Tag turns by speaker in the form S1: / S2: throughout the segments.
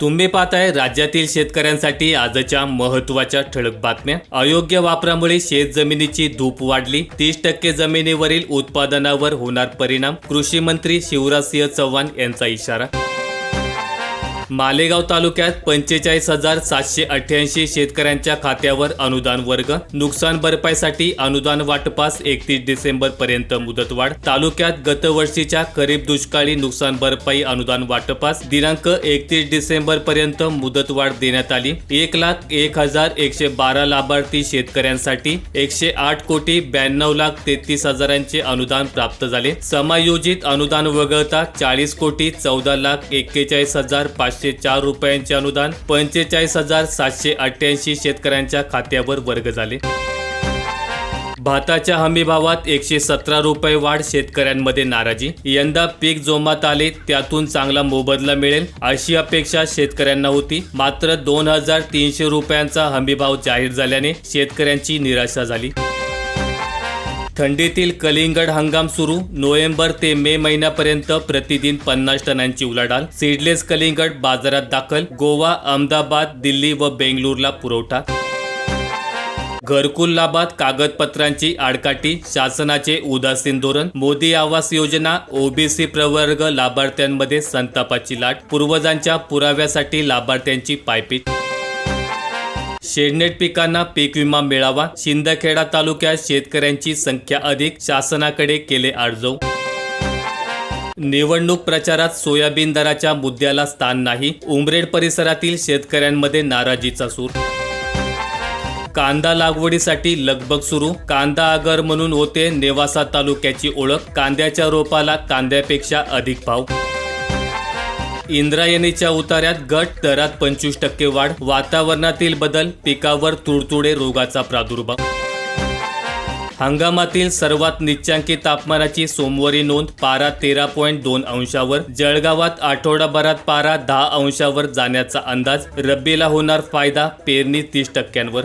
S1: तुम्ही पाहताय राज्यातील शेतकऱ्यांसाठी आजच्या महत्त्वाच्या ठळक बातम्या. अयोग्य वापरामुळे शेत जमिनीची धूप वाढली. तीस टक्के जमिनीवरील उत्पादनावर होणार परिणाम. कृषी मंत्री शिवराजसिंह चव्हाण यांचा इशारा. मालेगाव तालुक्यात पंचेचाळीस हजार सातशे अठ्ठ्याऐंशी शेतकऱ्यांच्या खात्यावर अनुदान वर्ग नुकसान भरपाईसाठी अनुदान वाटपास एकतीस डिसेंबर पर्यंत मुदतवाढ तालुक्यात गतवर्षीच्या खरीप दुष्काळी नुकसान भरपाई अनुदान वाटपास दिनांक एकतीस डिसेंबर पर्यंत मुदतवाढ देण्यात आली. एक लाख एक हजार एकशे बारा लाभार्थी शेतकऱ्यांसाठी एकशे आठ कोटी ब्याण्णव लाख तेहतीस हजारांचे अनुदान प्राप्त झाले. समायोजित अनुदान वगळता चाळीस कोटी चौदा लाख एक्केचाळीस हजार पाचशे चार रुपयांचे अनुदान पंचेचाळीस हजार सातशे अठ्ठ्याऐंशी शेतकऱ्यांच्या खात्यावर वर्ग झाले. भाताच्या हमी भावात एकशे सतरा रुपये वाढ शेतकऱ्यांमध्ये नाराजी. यंदा पीक जोमात आले त्यातून चांगला मोबदला मिळेल अशी अपेक्षा शेतकऱ्यांना होती. मात्र दोन हजार तीनशे रुपयांचा हमी भाव जाहीर झाल्याने शेतकऱ्यांची निराशा झाली. थंडीतील कलिंगड हंगाम सुरू. नोव्हेंबर ते मे महिन्यापर्यंत प्रतिदिन पन्नास टनांची उलाढाल. सीडलेस कलिंगड बाजारात दाखल. गोवा अहमदाबाद दिल्ली व बेंगळूरला पुरवठा. घरकुल लाभात कागदपत्रांची आडकाठी. शासनाचे उदासीन धोरण. मोदी आवास योजना. ओबीसी प्रवर्ग लाभार्थ्यांमध्ये संतापाची लाट. पूर्वजांच्या पुराव्यासाठी लाभार्थ्यांची पायपीट. शेडनेट पिकांना पीक विमा मिळावा. शिंदखेडा तालुक्यात शेतकऱ्यांची संख्या अधिक. शासनाकडे केले आडजव निवडणूक प्रचारात सोयाबीन दराच्या मुद्द्याला स्थान नाही. उमरेड परिसरातील शेतकऱ्यांमध्ये नाराजीचा सूर. कांदा लागवडीसाठी लगबग सुरू. कांदा आगर म्हणून होते नेवासा तालुक्याची ओळख. कांद्याच्या रोपाला कांद्यापेक्षा अधिक भाव. इंद्रायणीच्या उतार्यात गट दरात पंचवीस टक्के वाढ वातावरणातील बदल पिकावर तुडतुडे रोगाचा प्रादुर्भाव. हंगामातील सर्वात निच्चांकी तापमानाची सोमवारी नोंद पारा तेरा पॉईंट दोन अंशावर जळगावात आठवडाभरात पारा दहा अंशावर जाण्याचा अंदाज रब्बीला होणार फायदा पेरणी तीस टक्क्यांवर.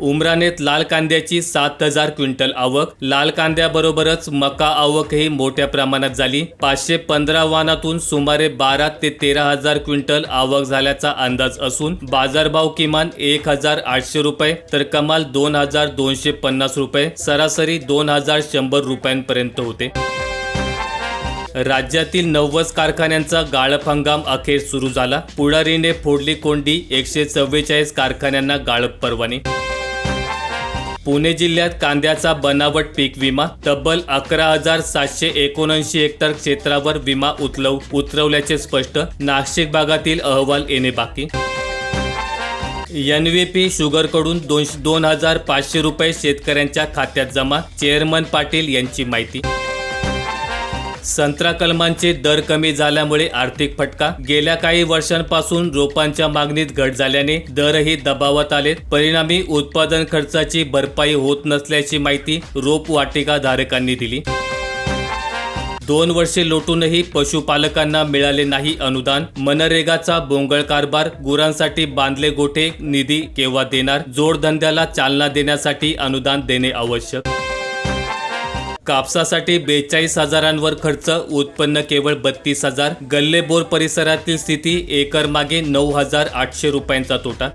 S1: उमरानेत लाल कांद्याची सात हजार क्विंटल आवक. लाल कांद्याबरोबरच मका आवकही मोठ्या प्रमाणात झाली. पाचशे पंधरा वाहनातून सुमारे बारा ते तेरा हजार क्विंटल आवक झाल्याचा अंदाज असून बाजारभाव किमान एक हजार आठशे रुपये तर कमाल दोन हजार दोनशे पन्नास रुपये सरासरी दोन हजार शंभर रुपयांपर्यंत होते. राज्यातील नव्वद कारखान्यांचा गाळप हंगाम अखेर सुरू झाला. पुढारीने फोडली कोंडी एकशे चव्वेचाळीस कारखान्यांना गाळप परवाने. पुणे जिल्ह्यात कांद्याचा बनावट पीक विमा तब्बल अकरा हजार सातशे एकोणऐंशी हेक्टर क्षेत्रावर विमा उतरव उतरवल्याचे स्पष्ट नाशिक भागातील अहवाल येणे बाकी. एन व्ही पी शुगरकडून दोनशे दोन हजार पाचशे रुपये शेतकऱ्यांच्या खात्यात जमा चेअरमन पाटील यांची माहिती. संत्रा कलमांचे दर कमी झाल्यामुळे आर्थिक फटका. गेल्या काही वर्षांपासून रोपांच्या मागणीत घट झाल्याने दरही दबावात आले परिणामी उत्पादन खर्चाची भरपाई होत नसल्याची माहिती रोप वाटिका धारकांनी दिली. दोन वर्षे लोटूनही पशुपालकांना मिळाले नाही अनुदान. मनरेगाचा बोंगळ कारभार गुरांसाठी बांधले गोठे निधी केव्हा देणार? जोडधंद्याला चालना देण्यासाठी अनुदान देणे आवश्यक. कापसासाठी बेचाळीस हजारांवर खर्च उत्पन्न केवळ बत्तीस हजार. गल्लेबोर परिसरातील स्थिती एकर मागे नऊ हजार आठशे रुपयांचा तोटा.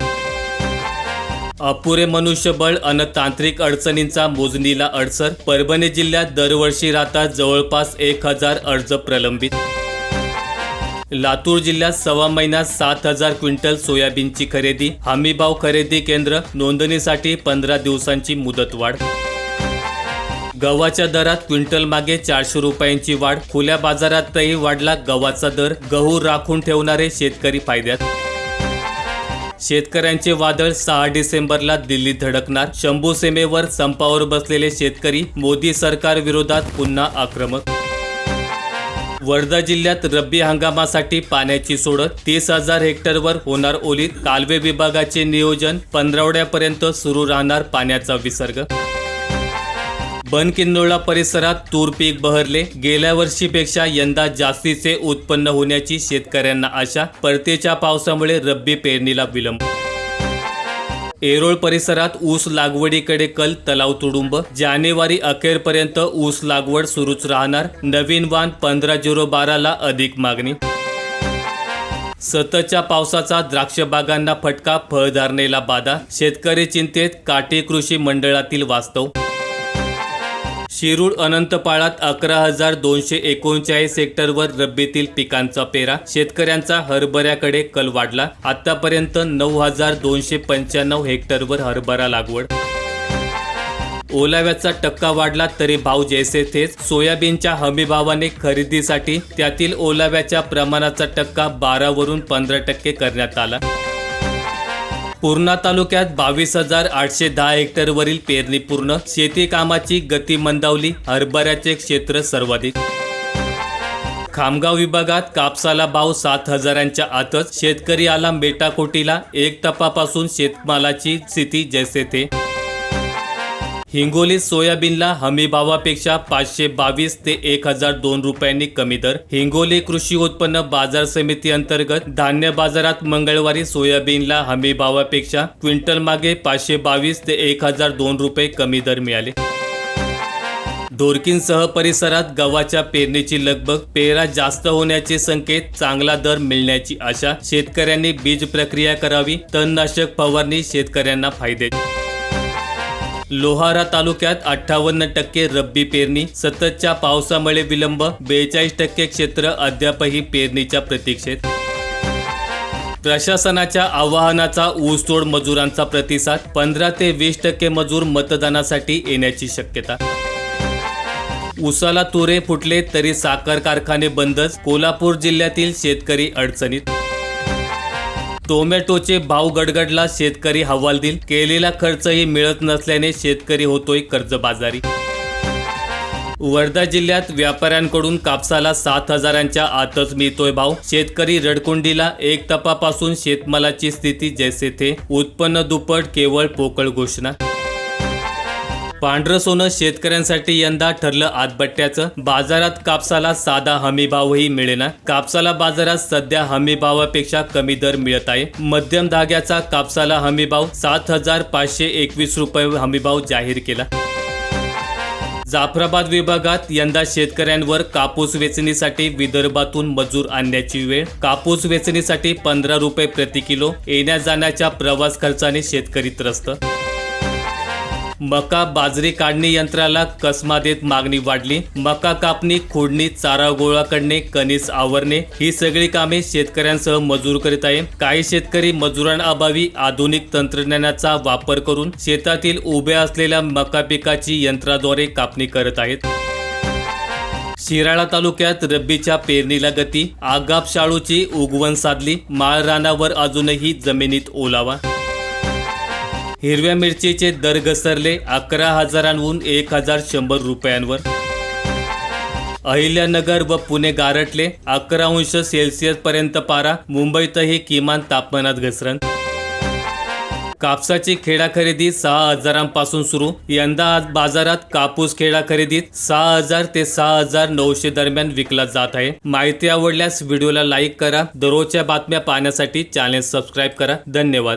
S1: अपुरे मनुष्यबळ अन तांत्रिक अडचणींचा मोजणीला अडसर. परभणी जिल्ह्यात दरवर्षी राहतात जवळपास एक हजार अर्ज प्रलंबित. लातूर जिल्ह्यात सव्वा महिन्यात सात हजार क्विंटल सोयाबीनची खरेदी. हमीभाव खरेदी केंद्र नोंदणीसाठी पंधरा दिवसांची मुदतवाढ. गव्हाच्या दरात क्विंटल मागे चारशे रुपयांची वाढ. खुल्या बाजारातही वाढला गव्हाचा दर. गहू राखून ठेवणारे शेतकरी फायद्यात. शेतकऱ्यांचे वादळ सहा डिसेंबरला दिल्लीत धडकणार. शंभू सीमेवर संपावर बसलेले शेतकरी मोदी सरकार विरोधात पुन्हा आक्रमक. वर्धा जिल्ह्यात रब्बी हंगामासाठी पाण्याची सोडत तीस हजार हेक्टरवर होणार ओलीत. कालवे विभागाचे नियोजन पंधरवड्यापर्यंत सुरू राहणार पाण्याचा विसर्ग. बनकिंदोळा परिसरात तूर पीक बहरले. गेल्या वर्षीपेक्षा यंदा जास्तीचे उत्पन्न होण्याची शेतकऱ्यांना आशा. परतीच्या पावसामुळे रब्बी पेरणीला विलंब. एरोळ परिसरात ऊस लागवडीकडे कल तलाव तुडुंब. जानेवारी अखेरपर्यंत ऊस लागवड सुरूच राहणार. नवीन वाण पंधरा झिरो बाराला अधिक मागणी. सततच्या पावसाचा द्राक्ष बागांना फटका फळधारणेला बाधा. शेतकरी चिंतेत काटे कृषी मंडळातील वास्तव. शिरूर अनंतपाळात अकरा हजार दोनशे एकोणचाळीस हेक्टरवर रब्बीतील पिकांचा पेरा. शेतकऱ्यांचा हरभऱ्याकडे कल वाढला. आतापर्यंत नऊ हजार दोनशे पंच्याण्णव हेक्टरवर हरभरा लागवड. ओलाव्याचा टक्का वाढला तरी भाव जैसे थेच सोयाबीनच्या हमीभावाने खरेदीसाठी त्यातील ओलाव्याच्या प्रमाणाचा टक्का बारावरून पंधरा टक्के करण्यात आला. पूर्णा तालुक्यात बावीस हजार आठशे दहा हेक्टरवरील पेरणी पूर्ण शेती कामाची गती मंदावली. हरभऱ्याचे क्षेत्र सर्वाधिक. खामगाव विभागात कापसाला भाव सात हजारांच्या आतच. शेतकरी आला मेटाकोटीला. एक तपापासून शेतमालाची स्थिती जैसे थे. हिंगोली सोयाबीनला हमी भावापेक्षा पाचशे बावीस ते एक हजार दोन रुपयांनी कमी दर. हिंगोली कृषी उत्पन्न बाजार समिती अंतर्गत धान्य बाजारात मंगळवारी सोयाबीनला हमी भावापेक्षा क्विंटल मागे पाचशे बावीस ते एक हजार दोन रुपये कमी दर मिळाले. ढोरकींसह परिसरात गव्हाच्या पेरणीची लगबग पेरा जास्त होण्याचे संकेत चांगला दर मिळण्याची आशा शेतकऱ्यांनी बीज प्रक्रिया करावी तणनाशक फवारणी शेतकऱ्यांना फायदे लोहारा तालुक्यात अठ्ठावन्न टक्के रब्बी पेरणी सततच्या पावसामुळे विलंब बेचाळीस टक्के क्षेत्र अद्यापही पेरणीच्या प्रतीक्षेत. प्रशासनाच्या आवाहनाचा ऊसतोड मजुरांचा प्रतिसाद पंधरा ते वीस टक्के मजूर मतदानासाठी येण्याची शक्यता. उसाला तुरे फुटले तरी साखर कारखाने बंदच कोल्हापूर जिल्ह्यातील शेतकरी अडचणीत. टोमॅटोचे भाव गडगडला शेतकरी हवालदिल केलेला खर्चही मिळत नसल्याने शेतकरी होतोय कर्जबाजारी. वर्धा जिल्ह्यात व्यापाऱ्यांकडून कापसाला सात हजारांच्या आतच मिळतोय भाव. शेतकरी रडकुंडीला एक तपापासून शेतमालाची स्थिती जैसे थे. उत्पन्न दुप्पट केवळ पोकळ घोषणा. पांढरं सोनं शेतकऱ्यांसाठी यंदा ठरलं आतबट्ट्याचं. बाजारात कापसाला साधा हमी भावही मिळेना. कापसाला बाजारात सध्या हमी भावापेक्षा कमी दर मिळत आहे. मध्यम धाग्याचा कापसाला हमी भाव सात हजार पाचशे एकवीस रुपये हमी भाव जाहीर केला. जाफराबाद विभागात यंदा शेतकऱ्यांवर कापूस वेचणीसाठी विदर्भातून मजूर आणण्याची वेळ. कापूस वेचणीसाठी पंधरा रुपये प्रति किलो येण्या जाण्याच्या प्रवास खर्चाने शेतकरी त्रस्त मका बाजरी काढणी यंत्राला कसमा देत मागणी वाढली. मका कापणी खोडणी चारा गोळा करणे कणीस आवरणे ही सगळी कामे शेतकऱ्यांसह मजूर करीत आहे. काही शेतकरी मजुरांअभावी आधुनिक तंत्रज्ञानाचा वापर करून शेतातील उभ्या असलेल्या मका पिकाची यंत्राद्वारे कापणी करत आहेत. शिराळा तालुक्यात रब्बीच्या पेरणीला गती आगाप शाळूची उगवण साधली माळरानावर अजूनही जमिनीत ओलावा. हिरव्या मिरचीचे दर घसरले अकरा हजारांहून एक हजार शंभर रुपयांवर. अहिल्यानगर व पुणे गारटले अकरा अंश सेल्सिअस पर्यंत पारा मुंबईतही किमान तापमानात घसरण. कापसाची खेडा खरेदी सहा हजारांपासून सुरू. यंदा आज बाजारात कापूस खेडा खरेदीत सहा हजार ते सहा हजार नऊशे दरम्यान विकला जात आहे. माहिती आवडल्यास व्हिडिओला लाईक करा. दररोजच्या बातम्या पाहण्यासाठी चॅनेल सबस्क्राईब करा. धन्यवाद.